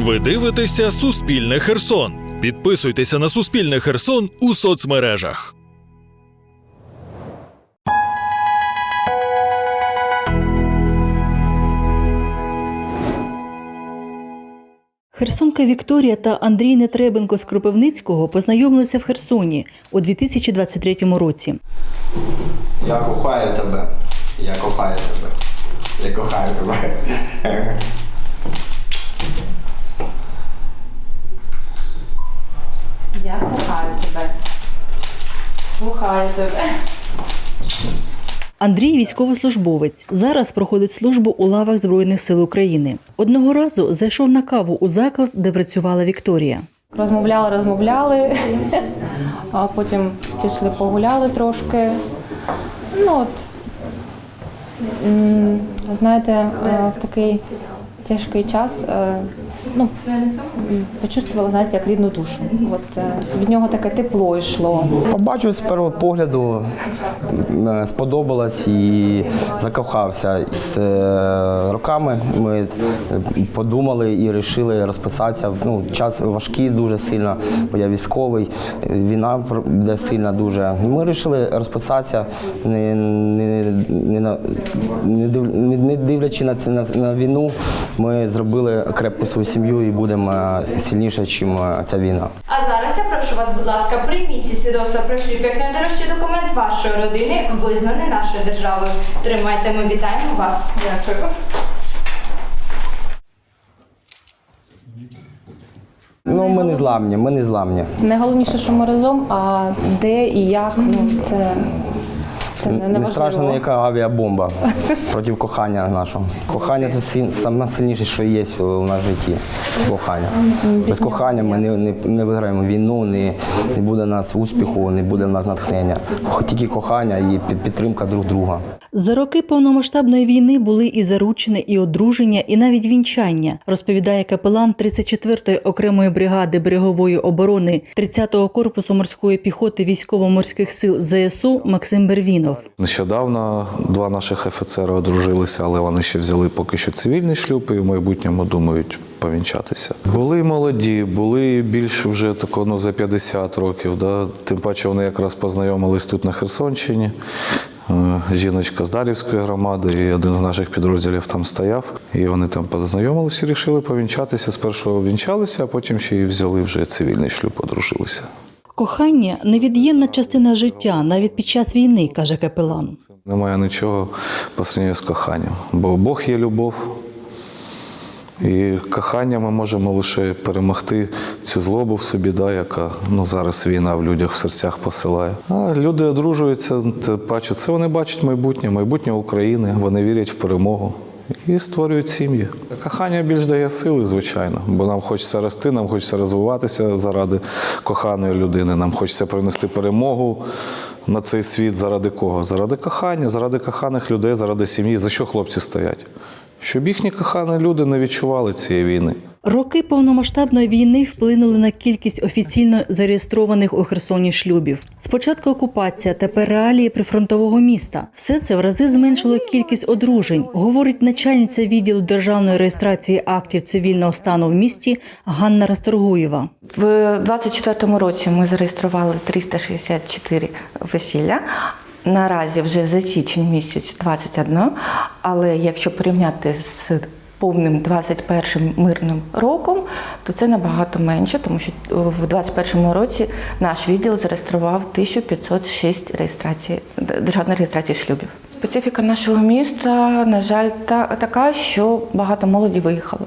Ви дивитеся Суспільне Херсон. Підписуйтеся на Суспільне Херсон у соцмережах. Херсонка Вікторія та Андрій Нетребенко з Кропивницького познайомилися в Херсоні у 2023 році. Я кохаю тебе. Я кохаю тебе. Я кохаю тебе. Я кохаю тебе. Кохаю тебе. Андрій військовослужбовець. Зараз проходить службу у лавах Збройних сил України. Одного разу зайшов на каву у заклад, де працювала Вікторія. Розмовляли, розмовляли, а потім пішли погуляли трошки. Ну от, знаєте, е, в такий тяжкий час е, ну, почувствувала, знаєте, як рідну душу. От е, від нього таке тепло йшло. Побачив з першого погляду, сподобалось і закохався. З е, роками ми подумали і вирішили розписатися. Ну, час важкий дуже сильно, бо я військовий, війна буде сильна дуже. Ми вирішили розписатися, не, не, не, не, див- не- не дивлячи на, на, на війну, ми зробили крепку свою сім'ю і будемо е, сильніше, ніж ця війна. А зараз я прошу вас, будь ласка, прийміть ці свідоцтва про шлюб як найдорожчий документ вашої родини, визнаний нашою державою. Тримайте, ми вітаємо вас. Дякую. Ну, ми не зламні, ми не зламні. Найголовніше, що ми разом, а де і як, ну це, це не, Не страшно ніяка авіабомба проти кохання нашого. Кохання це найсильніше, що є у нас в житті. Це кохання. Без кохання ми не, не, не виграємо війну, не, не буде у нас успіху, не буде в нас натхнення. Тільки кохання і підтримка друг друга. За роки повномасштабної війни були і заручені, і одруження, і навіть вінчання, розповідає капелан 34-ї окремої бригади берегової оборони 30-го корпусу морської піхоти військово-морських сил ЗСУ Максим Бервінов. Нещодавно два наших офіцери одружилися, але вони ще взяли поки що цивільний шлюб і в майбутньому думають повінчатися. Були молоді, були більше вже такого ну, за 50 років. Да? Тим паче вони якраз познайомились тут на Херсонщині. Е, Жіночка з Дарівської громади, і один з наших підрозділів там стояв. І вони там познайомилися і вирішили повінчатися. Спершу вінчалися, а потім ще й взяли вже цивільний шлюб, одружилися. Кохання невід'ємна частина життя навіть під час війни, каже капелан. Немає нічого по з коханням, бо Бог є любов. І кохання ми можемо лише перемогти цю злобу в собі, да, яка ну, зараз війна в людях в серцях посилає. А люди одружуються, бачать, це вони бачать майбутнє, майбутнє України, вони вірять в перемогу і створюють сім'ї. Кохання більш дає сили, звичайно, бо нам хочеться рости, нам хочеться розвиватися заради коханої людини, нам хочеться принести перемогу на цей світ заради кого? Заради кохання, заради коханих людей, заради сім'ї. За що хлопці стоять? Щоб їхні кохані люди не відчували цієї війни. Роки повномасштабної війни вплинули на кількість офіційно зареєстрованих у Херсоні шлюбів. Спочатку окупація, тепер реалії прифронтового міста. Все це в рази зменшило кількість одружень, говорить начальниця відділу державної реєстрації актів цивільного стану в місті Ганна Расторгуєва. В 24-му році ми зареєстрували 364 весілля. Наразі вже за січень місяць 21, але якщо порівняти з повним 21 мирним роком, то це набагато менше, тому що в 21 році наш відділ зареєстрував 1506 реєстрацій, державної реєстрації шлюбів. Специфіка нашого міста, на жаль, та, така, що багато молоді виїхало.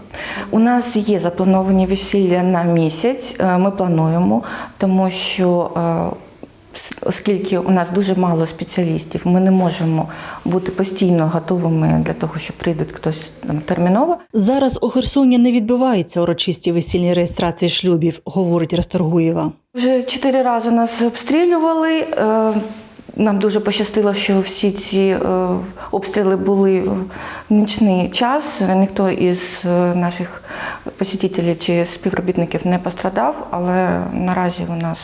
У нас є заплановані весілля на місяць. е, Ми плануємо, тому що. Оскільки у нас дуже мало спеціалістів, ми не можемо бути постійно готовими для того, що прийде хтось там терміново. Зараз у Херсоні не відбуваються урочисті весільні реєстрації шлюбів, говорить Расторгуєва. Вже чотири рази нас обстрілювали. е, Нам дуже пощастило, що всі ці е, обстріли були в нічний час. Ніхто із е, наших посетителів чи співробітників не пострадав, але наразі у нас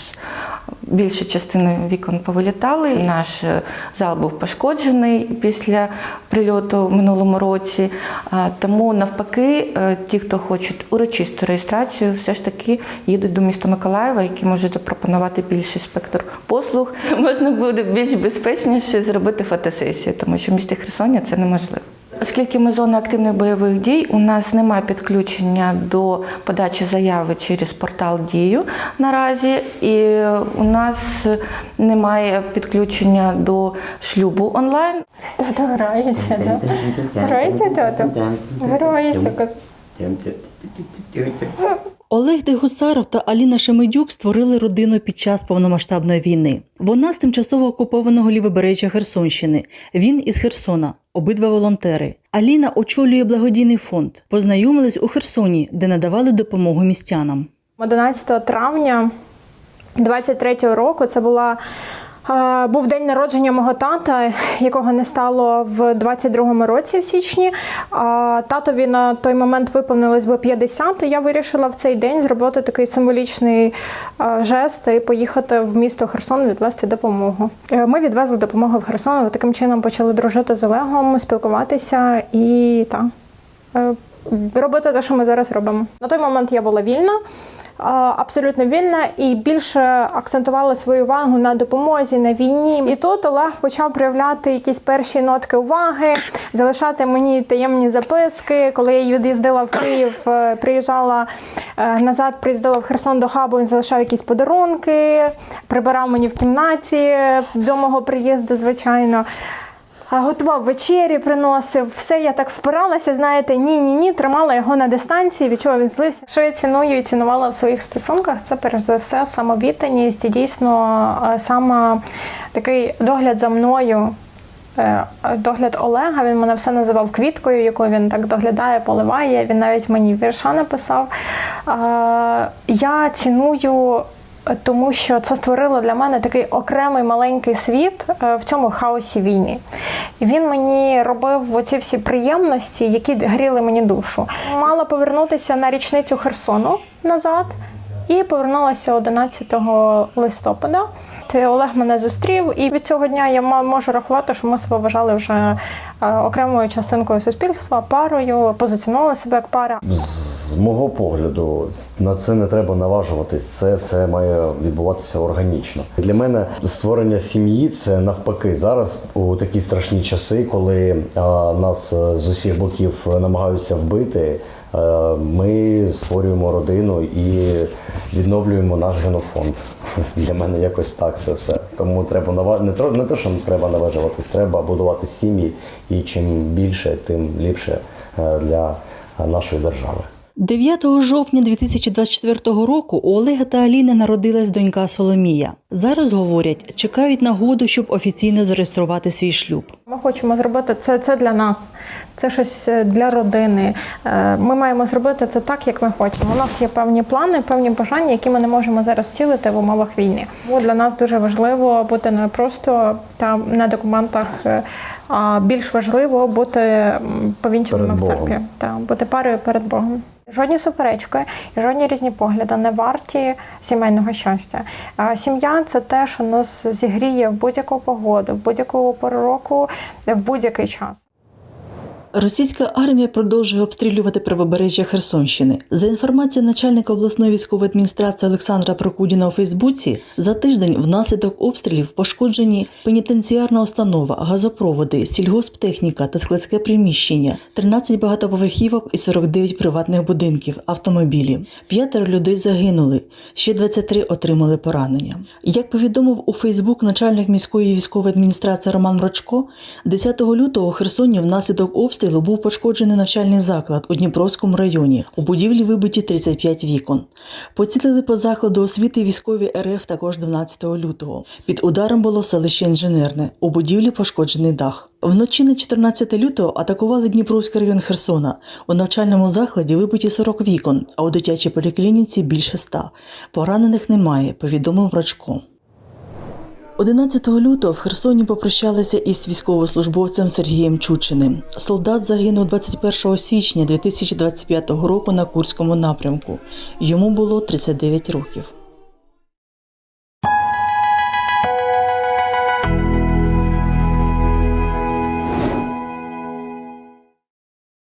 Більша частина вікон повилітали. Наш е, зал був пошкоджений після прильоту в минулому році. Тому навпаки, е, ті, хто хочуть урочисту реєстрацію, все ж таки їдуть до міста Миколаєва, який може запропонувати більший спектр послуг. Можна буде більш безпечніше зробити фотосесію, тому що в місті Херсоні це неможливо. Оскільки ми зона активних бойових дій, у нас немає підключення до подачі заяви через портал Дію наразі, і у нас немає підключення до шлюбу онлайн. Тато грається, да? Грається тато? Грається. Олег Дегусаров та Аліна Шемедюк створили родину під час повномасштабної війни. Вона з тимчасово окупованого лівобережжя Херсонщини. Він із Херсона. Обидва волонтери. Аліна очолює благодійний фонд. Познайомились у Херсоні, де надавали допомогу містянам. 11 травня 23-го року це була. Був день народження мого тата, якого не стало в 22-му році в січні. Татові на той момент виповнилось би 50, і я вирішила в цей день зробити такий символічний е, жест і поїхати в місто Херсон відвести допомогу. Е, Ми відвезли допомогу в Херсон, таким чином почали дружити з Олегом, спілкуватися і так е, робити те, що ми зараз робимо. На той момент я була вільна, абсолютно вільна і більше акцентувала свою увагу на допомозі на війні. І тут Олег почав проявляти якісь перші нотки уваги, залишати мені таємні записки. Коли я від'їздила в Київ, е, приїжджала е, назад, приїздила в Херсон до хабу, він залишав якісь подарунки, прибирав мені в кімнаті до мого приїзду, звичайно. Готував вечері, приносив. Все я так впиралася, знаєте, ні, ні, тримала його на дистанції, від чого він злився. Що я ціную і цінувала в своїх стосунках, це перш за все самовідданість і дійсно саме такий догляд за мною. Е, Догляд Олега, він мене все називав квіткою, якою він так доглядає, поливає. Він навіть мені вірша написав. Я ціную тому що це створило для мене такий окремий маленький світ е, в цьому хаосі війни. І він мені робив оці всі приємності, які гріли мені душу. Мала повернутися на річницю Херсону назад і повернулася 11 листопада. Ти Олег мене зустрів, і від цього дня я можу рахувати, що ми себе вважали вже е, окремою частинкою суспільства, парою, позиціонували себе як пара. З мого погляду, на це не треба наважуватись. Це все має відбуватися органічно. Для мене створення сім'ї це навпаки. Зараз у такі страшні часи, коли нас е, з усіх боків намагаються вбити. е, Ми створюємо родину і відновлюємо наш генофонд. Для мене якось так це все. Тому треба нава... не, тро- не те, що треба наважуватись, треба будувати сім'ї, і чим більше, тим ліпше е, для нашої держави. 9 жовтня 2024 року у Олега та Аліни народилась донька Соломія. Зараз говорять, чекають нагоду, щоб офіційно зареєструвати свій шлюб. Ми хочемо зробити це, це для нас, це щось е, для родини. Е, Ми маємо зробити це так, як ми хочемо. У нас є певні плани, певні бажання, які ми не можемо зараз втілити в умовах війни. Тому для нас дуже важливо бути не просто там на документах, е, а більш важливо бути повінченими в церкві. Та, бути парою перед Богом. Жодні суперечки і жодні різні погляди не варті сімейного щастя. А Це те, що нас зігріє в будь-яку погоду, в будь-якого пору року, в будь-який час. Російська армія продовжує обстрілювати правобережжя Херсонщини. За інформацією начальника обласної військової адміністрації Олександра Прокудіна у Фейсбуці, за тиждень внаслідок обстрілів пошкоджені пенітенціарна установа, газопроводи, сільгосптехніка та складське приміщення, 13 багатоповерхівок і 49 приватних будинків, автомобілі. П'ятеро людей загинули, ще 23 отримали поранення. Як повідомив у Фейсбук начальник міської військової адміністрації Роман Мрочко, 10 лютого у Херсоні внаслідок обстрілу був пошкоджений навчальний заклад у Дніпровському районі. У будівлі вибиті 35 вікон. Поцілили по закладу освіти військові РФ також 12 лютого. Під ударом було селище Інженерне. У будівлі пошкоджений дах. Вночі на 14 лютого атакували Дніпровський район Херсона. У навчальному закладі вибиті 40 вікон, а у дитячій поліклініці більше 100. Поранених немає, повідомив Рачко. 11 лютого в Херсоні попрощалися із військовослужбовцем Сергієм Чучиним. Солдат загинув 21 січня 2025 року на Курському напрямку. Йому було 39 років.